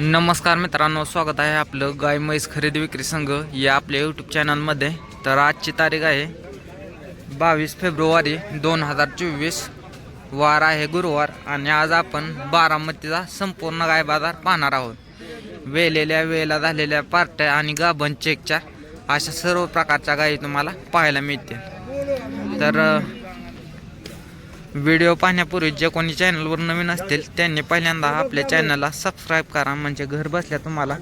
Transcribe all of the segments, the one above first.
नमस्कार मित्रांनो स्वागत आहे आपलं गाय म्हैस खरेदी विक्री संघ या आपल्या यूट्यूब चॅनलमध्ये तर आजची तारीख आहे बावीस फेब्रुवारी दोन हजार चोवीस. वार आहे गुरुवार आणि आज आपण बारामतीचा संपूर्ण गाय बाजार पाहणार आहोत. वेलेल्या वेला झालेल्या पार्ट्या आणि गाभण चेकच्या अशा सर्व प्रकारच्या गायी तुम्हाला पाहायला मिळतील. तर व्हिडिओ पाहण्यापूर्वी जे कोणी चॅनलवर नवीन असतील त्यांनी पहिल्यांदा आपल्या चॅनलला सबस्क्राईब करा म्हणजे घर बसल्या तुम्हाला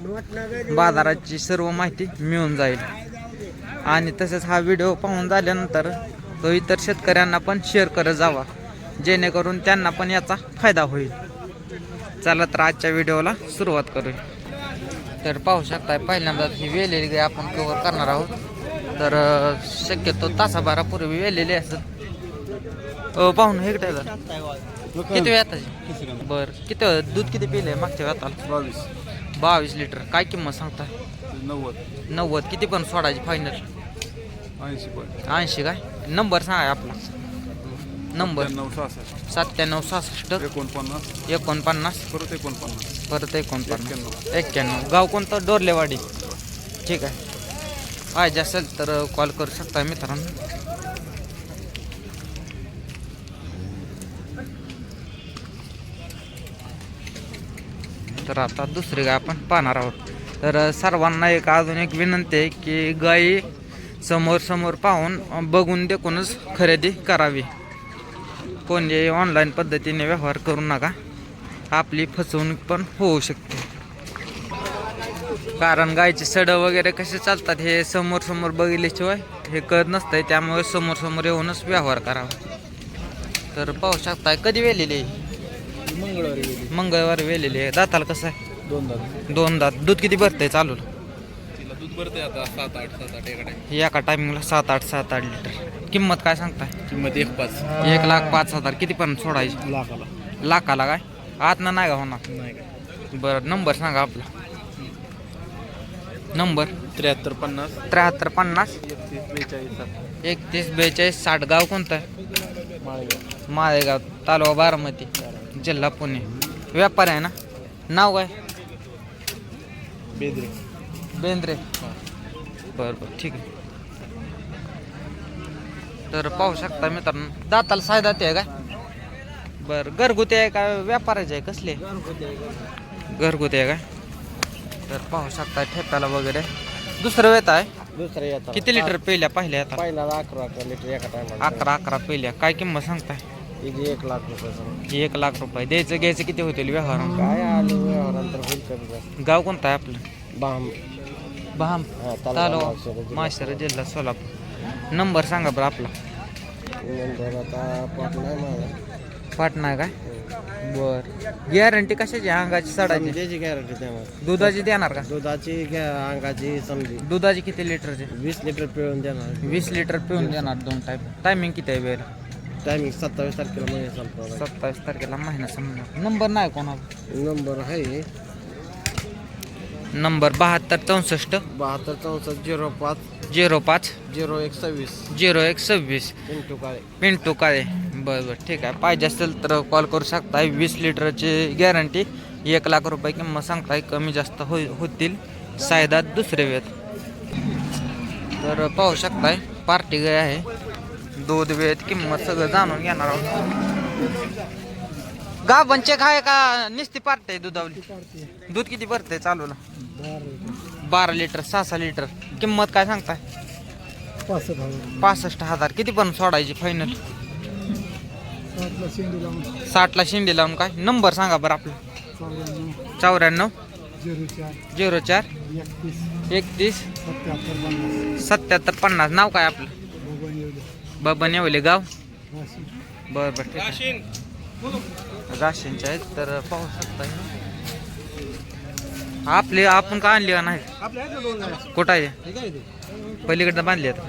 बाजाराची सर्व माहिती मिळून जाईल. आणि तसेच हा व्हिडिओ पाहून झाल्यानंतर तो इतर शेतकऱ्यांना पण शेअर करत जावा जेणेकरून त्यांना पण याचा फायदा होईल. चला तर आजच्या व्हिडिओला सुरुवात करूया. तर पाहू शकताय पहिल्यांदा ही वेलेली गाय आपण कवर करणार आहोत. तर शक्यतो तासाभरापूर्वी वेलेली असत पाहून हे कुठे आहे? किती वेळ आताची बर. किती दूध किती पिले मागच्या वेळाला बावीस. बावीस लिटर. काय किंमत सांगता? नव्वद. नव्वद. किती पण सोडायची फायनल ऐंशी पॉईंट ऐंशी काय? नंबर सांगा आपला. नंबर. नऊ सहासष्ट. सत्त्याण्णव सहासष्ट. एकोणपन्नास. एकोणपन्नास. परत एकोणपन्नास. परत एकोणपन्नास. एक्क्याण्णव. गाव कोणतं? डोरलेवाडी. ठीक आहे. पाहिजे असेल तर कॉल करू शकता मित्रांनो. तर आता दुसरी गाय आपण पाहणार आहोत. तर सर्वांना एक अजून एक विनंती आहे की गायी समोर समोर पाहून बघून देखूनच खरेदी करावी. कोणी ऑनलाईन पद्धतीने व्यवहार करू नका. आपली फसवणूक पण होऊ शकते. कारण गायचे सड वगैरे कसे चालतात हे समोर समोर बघितल्याशिवाय हे कळत नसतंय. त्यामुळे समोर समोर येऊनच व्यवहार करावा. तर पाहू शकताय कधी वेलेली आहे? मंगळवारी गेली. मंगळवारी वेलेली आहे. दाताला कसं आहे? दोन दादा दोन दात. दूध किती भरतंय चालू? तिला दूध भरते आता सात आठ सात आठ एकडे एका टायमिंगला सात आठ सात आठ लिटर. किंमत काय सांगताय? किंमत एक पाच. एक लाख पाच हजार. किती पण सोडायची? लाखाला. लाखाला काय? आतनं नाही का होणार? नाही काय बरं नंबर सांगा आपला. नंबर? त्र्याहत्तर पन्नास. त्र्याहत्तर पन्नास. एकतीस बेचाळीस सात एकतीस बेचाळीस साठ गाव कोणतं? आहे माळेगाव. माळेगाव तालुका बारामती. जिल्हा पुणे. व्यापार आहे ना? नाव काय? बेदरे. बेंद्रे. बरं बरं ठीक आहे. तर पाहू शकता मित्रांनो दाताला सायदाते आहे काय? बरं घरगुती आहे का व्यापाराचे आहे? कसले? घरगुती आहे काय? तर पाहू शकता ठेप्याला वगैरे. दुसरं वेत आहे? दुसऱ्या येतात किती लिटर पहिल्या पहिल्या आता? पहिला अकरा अकरा लिटर एका टायमाला अकरा अकरा पहिल्या काय किंमत सांगताय? एक लाख रुपये एक लाख रुपये. द्यायचं घ्यायचं किती होतील व्यवहार? काय आलं व्यवहारानंतर होईल कमी जास्त. गाव कोणतं आहे आपलं? बाम. बहाम हा, तालुका जिल्हा. माशेरा जिल्हा सोलापूर. नंबर सांगा बरं आपला. नंतर आता नाही पाटणा आहे काय बर. गॅरंटी कशाची अंगाची सडाची? समजेची गॅरंटी त्यामध्ये दुधाची देणार का? दुधाची घ्या अंगाची समजी. दुधाची किती लिटरची? वीस लिटर पिळून देणार. वीस लिटर पिऊन देणार दोन टाईम टायमिंग किती आहे वेळ टायमिंग सत्तावीस तारखेला महिने संपला सत्तावीस तारखेला महिना समजा नंबर नाही कोणाला. नंबर आहे. नंबर बहात्तर चौसष्ट. बहात्तर चौसष्ट झिरो पाच. झिरो पाच. झिरो एक सव्वीस. झिरो एक सव्वीस. पिंटू काळे. पिंटू काळे. बरं बरं ठीक आहे. पाहिजे असेल तर कॉल करू शकताय. वीस लिटरची गॅरंटी एक लाख रुपये किंमत सांगताय. कमी जास्त हो होतील. सायदात दुसरे वेळ. तर पाहू शकताय. पार्टी गाय आहे. दूध वेळेत किंमत सगळं जाणून घेणार आहोत. गाभण चेक आहे का निस्ती पार्टी आहे दुधावली? दूध किती भरते चालूला? बारा लिटर सहा सहा लिटर. किंमत काय सांगताय? पासष्ट हजार. किती पण सोडायची फायनल साठला शिंडी लावून काय? नंबर सांगा बरं आपला. चौऱ्याण्णव. झिरो चार. एकतीस. सत्याहत्तर पन्नास. नाव काय आपलं? बबन येवले गाव? बरं बरं ठीक आहे. राशींचे आहेत तर पाहू शकता आपले आपण का आणली का नाही? कुठं आहे? पलीकडनं बांधली आहेत.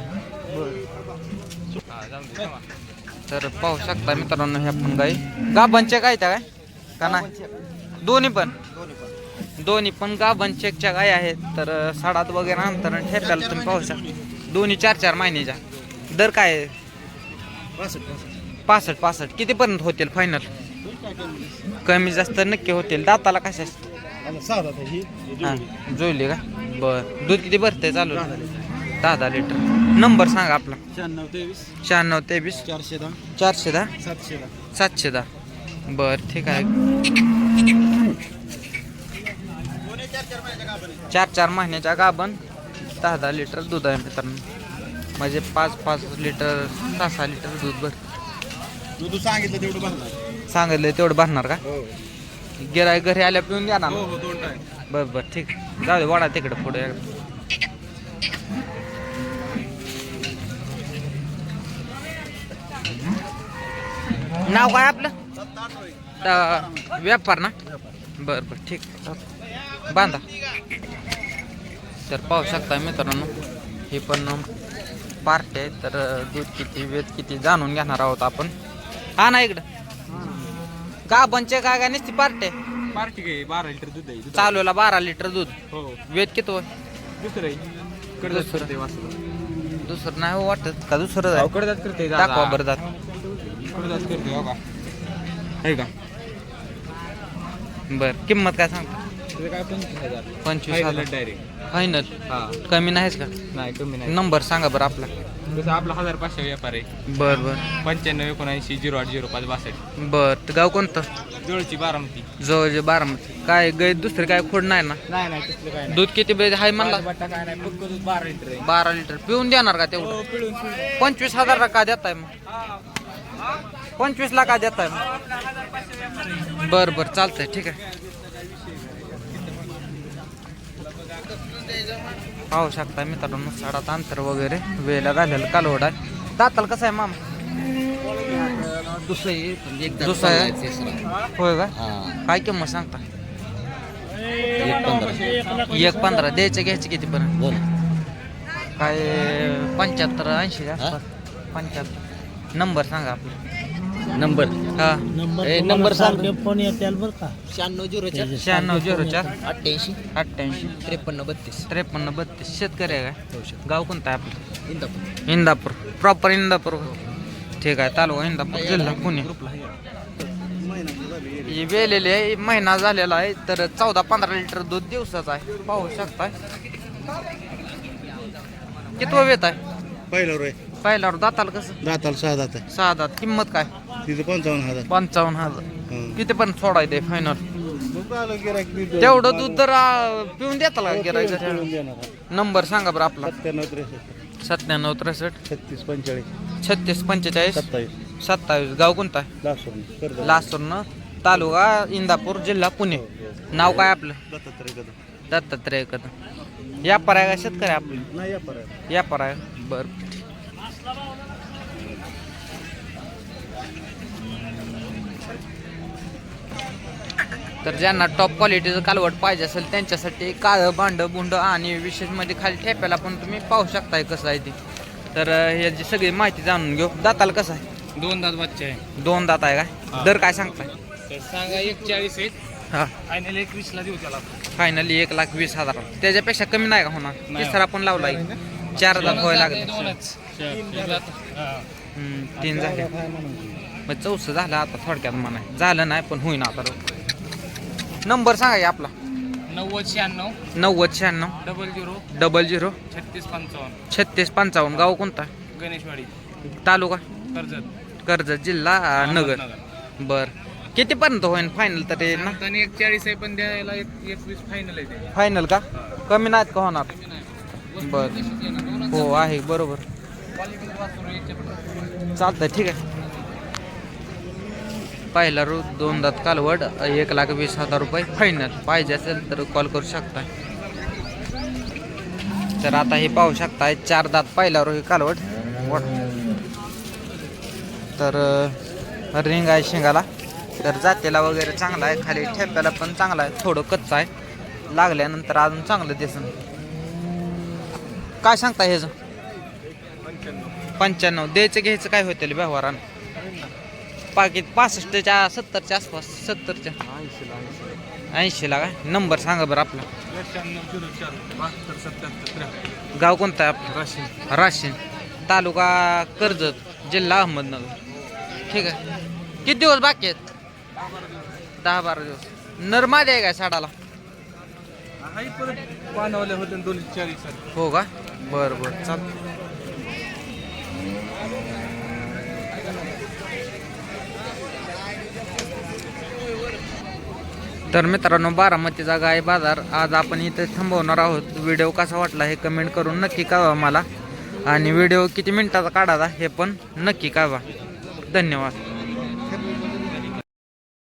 तर पाहू शकता मित्रांनो हे आपण गाई. गाभांच्या काय त्या काय? का नाही? दोन्ही पण? दोन्ही पण. गाभण चेकच्या गाय आहेत तर साडात वगैरे नंतर ठेप्याला तुम्ही पाहू शकता. दोन्ही चार चार महिन्याच्या दर काय? आहे? पासष्ट. पासष्ट कितीपर्यंत होतील फायनल कमी जास्त नक्की होतील. दाताला कशा ही. हा जुळली का? बर. दूध किती भरते चालू? दहा दहा लिटर. नंबर सांगा आपला. शहाण्णव तेवीस. शहाण्णव तेवीस. चारशे दहा. चारशे दहा? सातशे दहा. सातशे दहा. बर ठीक आहे. चार चार महिन्याच्या गाभण. दहा दहा लिटर दूध आहे मित्रांनो. म्हणजे पाच पाच लिटर सहा सहा लिटर दूध भर. सांगितलं तेवढं भरणार. सांगितलं तेवढं भरणार का? हो. गिराय घरी आल्या पिऊन द्या ना. हो हो टाइम. बर बर ठीक. जाऊ दे वाडा तिकडे पुढे. नाव काय आपलं? व्यापार ना? बर बर ठीक. बांधा. तर पाहू शकता मित्रांनो हे पण पार्टी आहे तर दूध किती वेद किती जाणून घेणार आहोत आपण. हा ना इकडं? का बनचे काय काय नसती पार्टी आहे? पार्टी काय बारा लिटर दूध आहे चालूला बारा लिटर दूध. हो. वेद किती होय? दुसरं आहे. कडदात दुसरं. करते वासरू. दुसरं नाही हो वाटत का दुसरं जाय कडदात करते दाखवा बरं कडदात करते हो का? आहे का? बर किंमत काय सांगता? काय पंचवीस हजार. पंचवीस हजार डायरेक्ट फायनल हा. कमी नाहीच का? नाही कमी नाही. नंबर सांगा बरं आपला. तसं आपला हजार पाचशे व्यापार आहे. बर बर. पंच्याण्णव एकोणऐंशी झिरो आठ झिरो पाच बासष्ट. बर तर गाव कोणतं? जवळची बारामती. जवळ बारामती. काय गाय दुसरे काय खोड नाही ना? नाही नाही तसलं काय दूध किती बेज आहे म्हणला? बट्टा काय नाही फक्त दूध बारा लिटर आहे. बारा लिटर. पिऊन देणार का तेवढं? हो, पिळून पिळून. पंचवीस हजार का देताय मग? पंचवीस ला का देताय मग? बर बर चालतंय ठीक आहे. पाहू शकता मित्रांनो साडात अंतर वगैरे वेळेला झालेलं कालवड आहे. दाताल कसं आहे मामा? दुसरं आहे. होय का? काय किंमत सांगता? एक पंधरा. द्यायचं घ्यायचं किती पर्यंत? बोल. काय पंच्याहत्तर ऐंशी पंच्याहत्तर. नंबर सांगा आपला. नंबर. हा. ए, नंबर सांग. फोन बरं का. शहाण्णव झिरो चार. शहाण्णव झिरो चार. अठ्ठ्याऐंशी. अठ्ठ्याऐंशी. त्रेपन्न बत्तीस. त्रेपन्न बत्तीस. शेतकरी आहे काय गाव कोणतं आहे आपलं? इंदापूर. इंदापूर. प्रॉपर इंदापूर. ठीक आहे तालुका इंदापूर जिल्हा पुणे. हे वेलेले आहे महिना झालेला आहे तर चौदा पंधरा लिटर दूध दिवसाचा आहे. पाहू शकताय. कितवं वेत आहे? पहिलं रे पहिल्यावर दाताल कसं? दाताला सहा दात आहे. सहा दात. किंमत काय? पंचावन्न हजार. पंचावन्न हजार. हं. किती पण सोडायचे फायनल आलं. तेवढं दूध तर आ, पिऊन देता का पिळून गिरायचं देणार. आहे. नंबर सांगा बरं आपला. सत्त्याण्णव त्रेसष्ट. सत्त्याण्णव त्रेसष्ट. छत्तीस पंचेचाळीस. छत्तीस पंचेचाळीस. सत्तावीस. सत्तावीस. गाव कोणता कर्ज लासूरनं तालुका इंदापूर जिल्हा पुणे. नाव काय आपलं? दत्तात्रय कदम. दत्तात्रय कदम. व्यापार आहे का शेतकरी आपलं? नाही या व्यापार आहे. बरं. तर ज्यांना टॉप क्वालिटीचं कालवट पाहिजे असेल त्यांच्यासाठी काळं भांड बुंड आणि विशेष म्हणजे खाली ठेप्याला पण तुम्ही पाहू शकताय कसं आहे ते. तर ह्याची सगळी माहिती जाणून घेऊ. दाताला कसं आहे? दोन दात बच्चे आहे. दोन दात आहे काय दर काय सांगताय? सांगा एक चाळीस आहेत. हा. फायनल एक वीसला देऊ त्याला. फायनली एक लाख वीस हजार. त्याच्यापेक्षा कमी नाही का होणार. तिसरा पण लावला चार दात व्हायला लागले. तीन झाले. मग चौसं झालं आता थोडक्यात म्हणा झालं नाही पण होईना आता नंबर सांगा की आपला. नव्वद शहाण्णव. नव्वद शहाण्णव. Double zero. Double zero. छत्तीस पंचावन्न. छत्तीस पंचावन्न. गाव कोणता? गणेशवाडी. तालुका? कर्जत. कर्जत जिल्हा नगर. बर. कितीपर्यंत होईल फायनल तरी ना आणि एक चाळीस आहे पण द्यायला एक एक वीस फायनल आहे ते. फायनल का? कमी नाहीत का होणार? बर. हो आहे बरोबर. चालतंय ठीक आहे. पहिला रू दोन दात कालवड एक लाख वीस हजार रुपये फायनल पाहिजे असेल तर कॉल करू शकता. तर आता हे पाहू शकताय चार दात पहिला रू हे कालवड. तर रिंग आहे शिंगाला. तर जातेला वगैरे चांगला आहे खाली ठेप्याला पण चांगला आहे थोडं कच्चा आहे. लागल्यानंतर अजून चांगलं दिसन काय सांगता ह्याचं? पंच्याण्णव. द्यायचं घ्यायचं काय होतील व्यवहारानं? पाकिट पासष्टच्या सत्तरच्या आसपास सत्तरच्या. ऐंशीला काय? नंबर सांगा बरं आपला. गाव कोणतं आहे आपलं? राशीन. तालुका कर्जत जिल्हा अहमदनगर. ठीक आहे. किती दिवस बाकी आहेत? दहा बारा दिवस. नरमादी आहे काय साडाला? पानावल्या होत्या दोन चार हो का? बरं बरं. चाल तर मित्रांनो बारामतीचा गाय बाजार. आज आपण इथे थांबवणार आहोत. व्हिडिओ कसा वाटला हे कमेंट करून नक्की कळवा मला. आणि व्हिडिओ किती मिनिटाचा काढायचा हे पण नक्की कळवा. धन्यवाद.